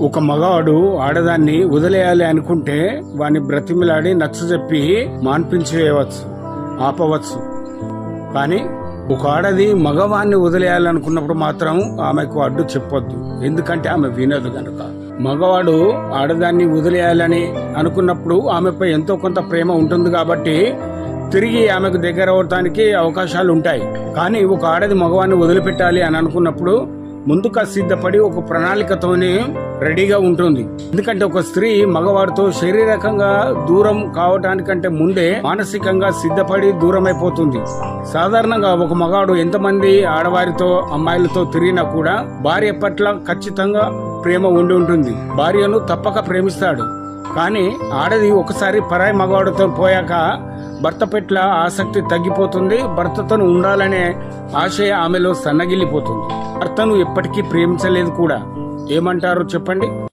ఒక మగవాడు ఆడదాన్ని వదిలేయాలి అనుకుంటే వాని బ్రతిమిలాడి నచ్చజెప్పి మాన్పించేయవచ్చు ఆపవచ్చు. కానీ ఒక ఆడది మగవాన్ని వదిలేయాలనుకున్నప్పుడు మాత్రం ఆమెకు అడ్డు చెప్పొద్దు. ఎందుకంటే ఆమె వినదు గనుక. మగవాడు ఆడదాన్ని వదిలేయాలని అనుకున్నప్పుడు ఆమెపై ఎంతో కొంత ప్రేమ ఉంటుంది కాబట్టి తిరిగి ఆమెకు దగ్గర అవటానికి అవకాశాలు ఉంటాయి కానీ ఒక ఆడది మగవాన్ని వదిలిపెట్టాలి అని అనుకున్నప్పుడు ముందుగా సిద్ధపడి ఒక ప్రణాళికతోనే రెడీగా ఉంటుంది. ఎందుకంటే ఒక స్త్రీ మగవాడితో శారీరకంగా దూరం కావటానికంటే ముందే మానసికంగా సిద్ధపడి దూరం అయిపోతుంది సాధారణంగా ఒక మగాడు ఎంతమంది ఆడవారితో అమ్మాయిలతో తిరిగినా కూడా భార్య పట్ల ఖచ్చితంగా ప్రేమ ఉండి ఉంటుంది. భార్యను తప్పక ప్రేమిస్తాడు. కానీ ఆడది ఒకసారి పరాయి మగవాడితో పోయాక భర్త పట్ల ఆసక్తి తగ్గిపోతుంది. భర్తతో ఉండాలనే ఆశయ ఆమెలో సన్నగిల్లిపోతుంది. భర్తను ఎప్పటికీ ప్రేమించలేదు కూడా. ఏమంటారు చెప్పండి?